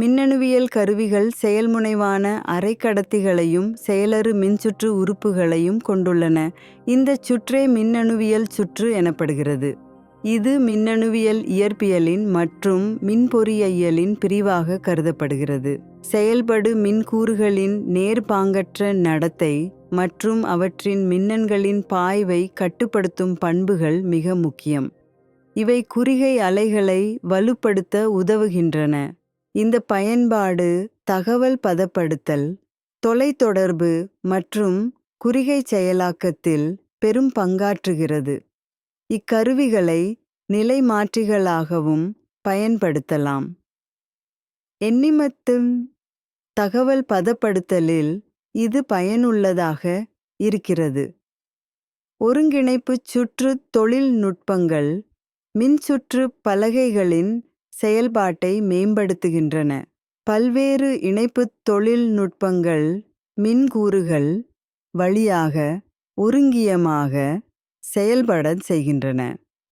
மின்னணுவியல் கருவிகள் செயல்முனைவான அரைக்கடத்திகளையும் செயலறு மின்சுற்று உறுப்புகளையும் கொண்டுள்ளன. இந்த சுற்றே மின்னணுவியல் சுற்று எனப்படுகிறது. இது மின்னணுவியல் இயற்பியலின் மற்றும் மின்பொறியியலின் பிரிவாக கருதப்படுகிறது. செயல்படு மின்கூறுகளின் நேர்பாங்கற்ற நடத்தை மற்றும் அவற்றின் மின்னன்களின் பாய்வை கட்டுப்படுத்தும் பண்புகள் மிக முக்கியம். இவை குறிகை அலைகளை வலுப்படுத்த உதவுகின்றன. இந்த பயன்பாடு தகவல் பதப்படுத்தல் தொலைத்தொடர்பு மற்றும் குறிகை செயலாக்கத்தில் பெரும் பங்காற்றுகிறது. இக்கருவிகளை நிலைமாற்றிகளாகவும் பயன்படுத்தலாம். எண்ணிமத்தும் தகவல் பதப்படுத்தலில் இது பயனுள்ளதாக இருக்கிறது. ஒருங்கிணைப்பு சுற்று தொழில்நுட்பங்கள் மின்சுற்று பலகைகளின் செயல்பாட்டை மேம்படுத்துகின்றன. பல்வேறு இணைப்புத் தொழில்நுட்பங்கள் மின்கூறுகள் வழியாக ஒருங்கியமாக செயல்பட செய்கின்றன.